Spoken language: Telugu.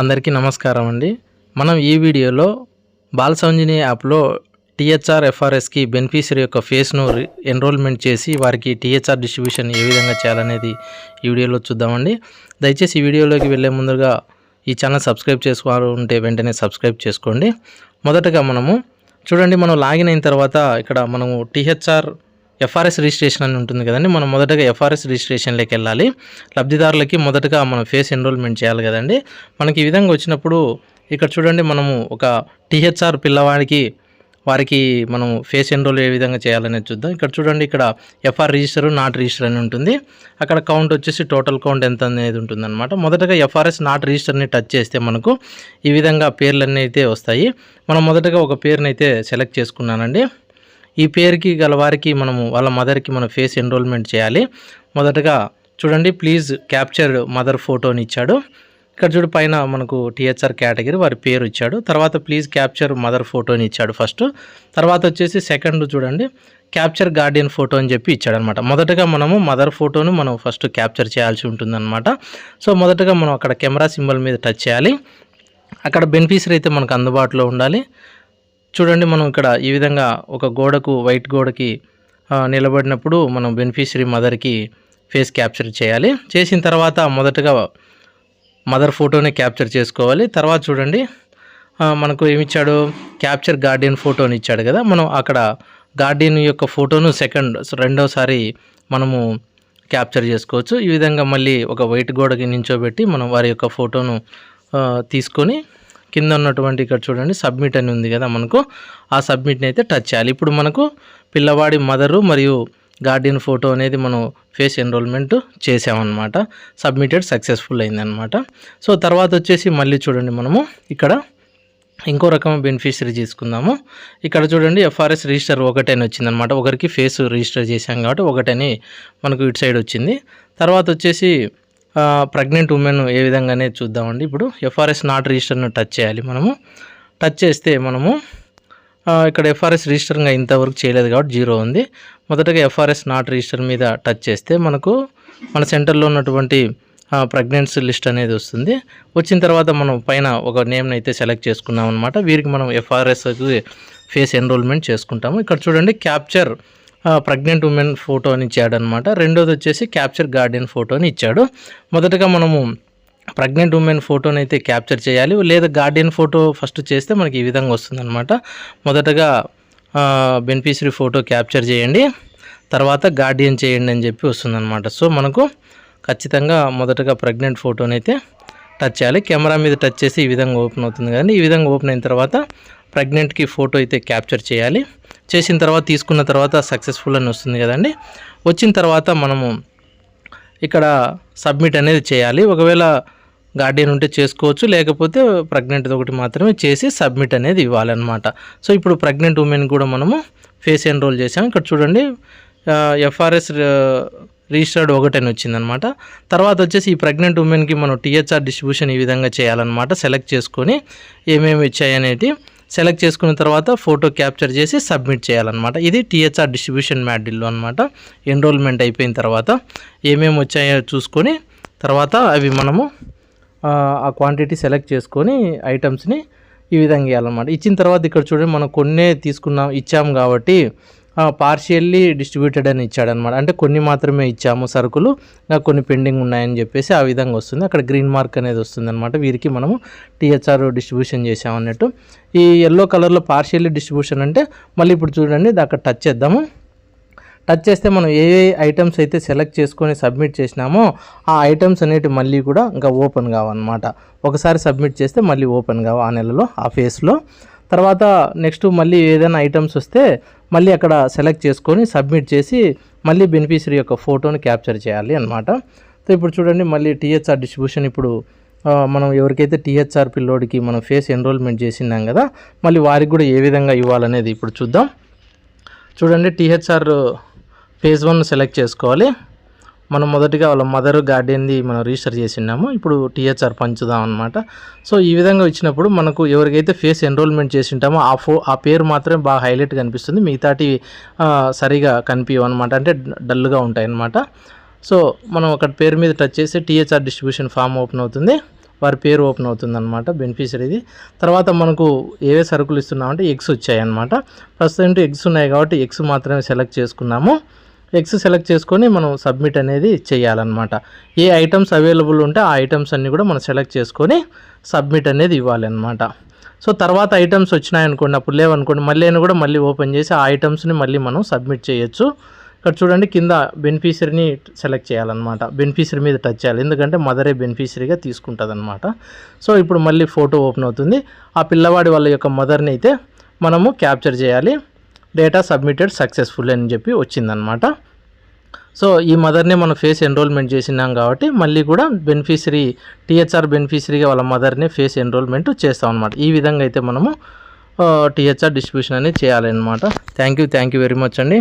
అందరికీ నమస్కారం అండి. మనం ఈ వీడియోలో బాలసంజిని యాప్లో టీహెచ్ఆర్ ఎఫ్ఆర్ఎస్కి బెనిఫిషరీ యొక్క ఫేస్ను ఎన్రోల్మెంట్ చేసి వారికి టీహెచ్ఆర్ డిస్ట్రిబ్యూషన్ ఏ విధంగా చేయాలనేది ఈ వీడియోలో చూద్దామండి. దయచేసి ఈ వీడియోలోకి వెళ్ళే ముందుగా ఈ ఛానల్ సబ్స్క్రైబ్ చేసుకోవాలి ఉంటే వెంటనే సబ్స్క్రైబ్ చేసుకోండి. మొదటగా మనము చూడండి మనం లాగిన్ అయిన తర్వాత ఇక్కడ మనము టీహెచ్ఆర్ ఎఫ్ఆర్ఎస్ రిజిస్ట్రేషన్ అని ఉంటుంది కదండి. మనం మొదటగా ఎఫ్ఆర్ఎస్ రిజిస్ట్రేషన్లోకి వెళ్ళాలి. లబ్ధిదారులకి మొదటగా మనం ఫేస్ ఎన్రోల్మెంట్ చేయాలి కదండి. మనకి ఈ విధంగా వచ్చినప్పుడు ఇక్కడ చూడండి మనము ఒక టీహెచ్ఆర్ పిల్లవాడికి వారికి మనం ఫేస్ ఎన్రోల్ ఏ విధంగా చేయాలనేది చూద్దాం. ఇక్కడ చూడండి ఇక్కడ ఎఫ్ఆర్ రిజిస్టర్ నాట్ రిజిస్టర్ అని ఉంటుంది. అక్కడ కౌంట్ వచ్చేసి టోటల్ కౌంట్ ఎంత అనేది ఉంటుందన్నమాట. మొదటగా ఎఫ్ఆర్ఎస్ నాట్ రిజిస్టర్ని టచ్ చేస్తే మనకు ఈ విధంగా పేర్లన్నీ అయితే వస్తాయి. మనం మొదటగా ఒక పేరుని అయితే సెలెక్ట్ చేసుకున్నానండి. ఈ పేరుకి గల వారికి మనము వాళ్ళ మదర్కి మనం ఫేస్ ఎన్రోల్మెంట్ చేయాలి. మొదటగా చూడండి ప్లీజ్ క్యాప్చర్ మదర్ ఫోటోని ఇచ్చాడు. ఇక్కడ చూడు పైన మనకు టీహెచ్ఆర్ కేటగిరీ వారి పేరు ఇచ్చాడు. తర్వాత ప్లీజ్ క్యాప్చర్ మదర్ ఫోటోని ఇచ్చాడు ఫస్ట్ తర్వాత వచ్చేసి సెకండ్ చూడండి క్యాప్చర్ గార్డియన్ ఫోటో అని చెప్పి ఇచ్చాడు అనమాట మొదటగా మనము మదర్ ఫోటోను మనం ఫస్ట్ క్యాప్చర్ చేయాల్సి ఉంటుందన్నమాట. సో మొదటగా మనం అక్కడ కెమెరా సింబల్ మీద టచ్ చేయాలి. అక్కడ బెనిఫిషరీ అయితే మనకు అందుబాటులో ఉండాలి. చూడండి మనం ఇక్కడ ఈ విధంగా ఒక గోడకు వైట్ గోడకి నిలబడినప్పుడు మనం బెనిఫిషరీ మదర్కి ఫేస్ క్యాప్చర్ చేయాలి. చేసిన తర్వాత మొదటగా మదర్ ఫోటోని క్యాప్చర్ చేసుకోవాలి. తర్వాత చూడండి మనకు ఏమిచ్చాడు? క్యాప్చర్ గార్డియన్ ఫోటోని ఇచ్చాడు కదా. మనం అక్కడ గార్డియన్ యొక్క ఫోటోను సెకండ్ రెండోసారి మనము క్యాప్చర్ చేసుకోవచ్చు. ఈ విధంగా మళ్ళీ ఒక వైట్ గోడకి నించోబెట్టి మనం వారి యొక్క ఫోటోను తీసుకొని కింద ఉన్నటువంటి ఇక్కడ చూడండి సబ్మిట్ అని ఉంది కదా మనకు. ఆ సబ్మిట్ని అయితే టచ్ చేయాలి. ఇప్పుడు మనకు పిల్లవాడి మదరు మరియు గార్డియన్ ఫోటో అనేది మనం ఫేస్ ఎన్రోల్మెంట్ చేసామన్నమాట సబ్మిటెడ్ సక్సెస్ఫుల్ అయిందనమాట సో తర్వాత వచ్చేసి మళ్ళీ చూడండి మనము ఇక్కడ ఇంకో రకం బెనిఫిషరీ తీసుకుందాము. ఇక్కడ చూడండి ఎఫ్ఆర్ఎస్ రిజిస్టర్ ఒకటని వచ్చిందనమాట ఒకరికి ఫేస్ రిజిస్టర్ చేశాం కాబట్టి ఒకటని మనకు ఇటు సైడ్ వచ్చింది. తర్వాత వచ్చేసి ప్రెగ్నెంట్ ఉమెన్ ఏ విధంగానే చూద్దామండి. ఇప్పుడు ఎఫ్ఆర్ఎస్ నాట్ రిజిస్టర్ను టచ్ చేయాలి మనము. టచ్ చేస్తే మనము ఇక్కడ ఎఫ్ఆర్ఎస్ రిజిస్టర్గా ఇంతవరకు చేయలేదు కాబట్టి జీరో ఉంది. మొదటగా ఎఫ్ఆర్ఎస్ నాట్ రిజిస్టర్ మీద టచ్ చేస్తే మనకు మన సెంటర్లో ఉన్నటువంటి ప్రెగ్నెన్సీ లిస్ట్ అనేది వస్తుంది. వచ్చిన తర్వాత మనం పైన ఒక నేమ్ని అయితే సెలెక్ట్ చేసుకున్నాం అనమాట వీరికి మనం ఎఫ్ఆర్ఎస్ ఫేస్ ఎన్రోల్మెంట్ చేసుకుంటాము. ఇక్కడ చూడండి క్యాప్చర్ ప్రెగ్నెంట్ ఉమెన్ ఫోటోని ఇచ్చాడు అనమాట రెండోది వచ్చేసి క్యాప్చర్ గార్డియన్ ఫోటోని ఇచ్చాడు. మొదటగా మనము ప్రెగ్నెంట్ ఉమెన్ ఫోటోని అయితే క్యాప్చర్ చేయాలి. లేదా గార్డియన్ ఫోటో ఫస్ట్ చేస్తే మనకి ఈ విధంగా వస్తుందన్నమాట మొదటగా బెనిఫిషరీ ఫోటో క్యాప్చర్ చేయండి. తర్వాత గార్డియన్ చేయండి అని చెప్పి వస్తుందన్నమాట సో మనకు ఖచ్చితంగా మొదటగా ప్రెగ్నెంట్ ఫోటోని అయితే టచ్ చేయాలి. కెమెరా మీద టచ్ చేసి ఈ విధంగా ఓపెన్ అవుతుంది. కదండి ఈ విధంగా ఓపెన్ అయిన తర్వాత ప్రెగ్నెంట్కి ఫోటో అయితే క్యాప్చర్ చేయాలి. చేసిన తర్వాత తీసుకున్న తర్వాత సక్సెస్ఫుల్ అని వస్తుంది కదండి. వచ్చిన తర్వాత మనము ఇక్కడ సబ్మిట్ అనేది చేయాలి. ఒకవేళ గార్డియన్ ఉంటే చేసుకోవచ్చు లేకపోతే ప్రెగ్నెంట్ ఒకటి మాత్రమే చేసి సబ్మిట్ అనేది ఇవ్వాలన్నమాట. సో ఇప్పుడు ప్రెగ్నెంట్ ఉమెన్ కూడా మనము ఫేస్ ఎన్రోల్ చేసాము ఇక్కడ చూడండి ఎఫ్ఆర్ఎస్ రిజిస్టర్డ్ ఒకటని వచ్చిందనమాట తర్వాత వచ్చేసి ఈ ప్రెగ్నెంట్ ఉమెన్కి మనం టీహెచ్ఆర్ డిస్ట్రిబ్యూషన్ ఈ విధంగా చేయాలన్నమాట. సెలెక్ట్ చేసుకొని ఏమేమి ఇచ్చాయనేది సెలెక్ట్ చేసుకున్న తర్వాత ఫోటో క్యాప్చర్ చేసి సబ్మిట్ చేయాలన్నమాట. ఇది టీహెచ్ఆర్ డిస్ట్రిబ్యూషన్ మ్యాడిల్లో అనమాట ఎన్రోల్మెంట్ అయిపోయిన తర్వాత ఏమేమి వచ్చాయో చూసుకొని తర్వాత అవి మనము ఆ, క్వాంటిటీ సెలెక్ట్ చేసుకొని ఐటమ్స్ని ఈ విధంగా ఇవ్వాలన్నమాట ఇచ్చిన తర్వాత ఇక్కడ చూడండి మనం కొన్నే తీసుకున్నాం ఇచ్చాము కాబట్టి పార్షియల్లీ డిస్ట్రిబ్యూటెడ్ అని ఇచ్చాడనమాట అంటే కొన్ని మాత్రమే ఇచ్చాము సరుకులు. కొన్ని పెండింగ్ ఉన్నాయని చెప్పేసి ఆ విధంగా వస్తుంది. అక్కడ గ్రీన్ మార్క్ అనేది వస్తుంది అనమాట వీరికి మనము టీహెచ్ఆర్ డిస్ట్రిబ్యూషన్ చేసామన్నట్టు ఈ ఎల్లో కలర్లో పార్షియల్లీ డిస్ట్రిబ్యూషన్ అంటే మళ్ళీ ఇప్పుడు చూడండి అక్కడ టచ్ చేద్దాము. టచ్ చేస్తే మనం ఏ ఏ ఐటమ్స్ అయితే సెలెక్ట్ చేసుకొని సబ్మిట్ చేసినామో ఆ ఐటమ్స్ అనేవి మళ్ళీ కూడా ఇంకా ఓపెన్ కావన్నమాట. ఒకసారి సబ్మిట్ చేస్తే మళ్ళీ ఓపెన్ కావు ఆ నెలలో ఆ ఫేస్లో తర్వాత నెక్స్ట్ మళ్ళీ ఏదైనా ఐటమ్స్ వస్తే మళ్ళీ అక్కడ సెలెక్ట్ చేసుకొని సబ్మిట్ చేసి మళ్ళీ బెనిఫిషరీ యొక్క ఫోటోని క్యాప్చర్ చేయాలి అనమాట సో ఇప్పుడు చూడండి మళ్ళీ టీహెచ్ఆర్ డిస్ట్రిబ్యూషన్ ఇప్పుడు మనం ఎవరికైతే టీహెచ్ఆర్ పిల్లోడికి మనం ఫేస్ ఎన్రోల్మెంట్ చేసినాం కదా మళ్ళీ వారికి కూడా ఏ విధంగా ఇవ్వాలనేది ఇప్పుడు చూద్దాం. చూడండి టీహెచ్ఆర్ ఫేజ్ వన్ సెలెక్ట్ చేసుకోవాలి. మనం మొదటిగా వాళ్ళ మదర్ గార్డెన్ది మనం రిజిస్టర్ చేసినాము ఇప్పుడు టీహెచ్ఆర్ పంచుదాం అనమాట సో ఈ విధంగా ఇచ్చినప్పుడు మనకు ఎవరికైతే ఫేస్ ఎన్రోల్మెంట్ చేసింటామో ఆ ఫో ఆ పేరు మాత్రమే బాగా హైలైట్ కనిపిస్తుంది. మిగతాటి సరిగా కనిపించవు అనమాట అంటే డల్గా ఉంటాయి అనమాట సో మనం అక్కడ పేరు మీద టచ్ చేసి టీహెచ్ఆర్ డిస్ట్రిబ్యూషన్ ఫామ్ ఓపెన్ అవుతుంది. వారి పేరు ఓపెన్ అవుతుంది అనమాట బెనిఫిషరీది తర్వాత మనకు ఏవే సరుకులు ఇస్తున్నామంటే ఎగ్స్ వచ్చాయి అనమాట ప్రస్తుతం ఎగ్స్ ఉన్నాయి కాబట్టి ఎగ్స్ మాత్రమే సెలెక్ట్ చేసుకున్నాము. ఎగ్స్ సెలెక్ట్ చేసుకొని మనం సబ్మిట్ అనేది చేయాలన్నమాట. ఏ ఐటమ్స్ అవైలబుల్ ఉంటే ఆ ఐటమ్స్ అన్నీ కూడా మనం సెలెక్ట్ చేసుకొని సబ్మిట్ అనేది ఇవ్వాలన్నమాట. సో తర్వాత ఐటమ్స్ వచ్చినాయనుకోండి అప్పుడు లేవనుకోండి మళ్ళీ అయినా కూడా మళ్ళీ ఓపెన్ చేసి ఆ ఐటమ్స్ని మళ్ళీ మనం సబ్మిట్ చేయొచ్చు. ఇక్కడ చూడండి కింద బెనిఫిషరీని సెలెక్ట్ చేయాలన్నమాట. బెనిఫిషరీ మీద టచ్ చేయాలి. ఎందుకంటే మదరే బెనిఫిషరీగా తీసుకుంటుంది అనమాట సో ఇప్పుడు మళ్ళీ ఫోటో ఓపెన్ అవుతుంది. ఆ పిల్లవాడి వాళ్ళ యొక్క మదర్ని అయితే మనము క్యాప్చర్ చేయాలి. డేటా సబ్మిటెడ్ సక్సెస్ఫుల్ అని చెప్పి వచ్చిందనమాట సో ఈ మదర్ని మనం ఫేస్ ఎన్రోల్మెంట్ చేసినాం కాబట్టి మళ్ళీ కూడా బెనిఫిషరీ టీహెచ్ఆర్ బెనిఫిషరీగా వాళ్ళ మదర్ని ఫేస్ ఎన్రోల్మెంట్ చేస్తాం అనమాట ఈ విధంగా అయితే మనము టీహెచ్ఆర్ డిస్ట్రిబ్యూషన్ అనేది చేయాలన్నమాట. Thank you thank you very much అండి.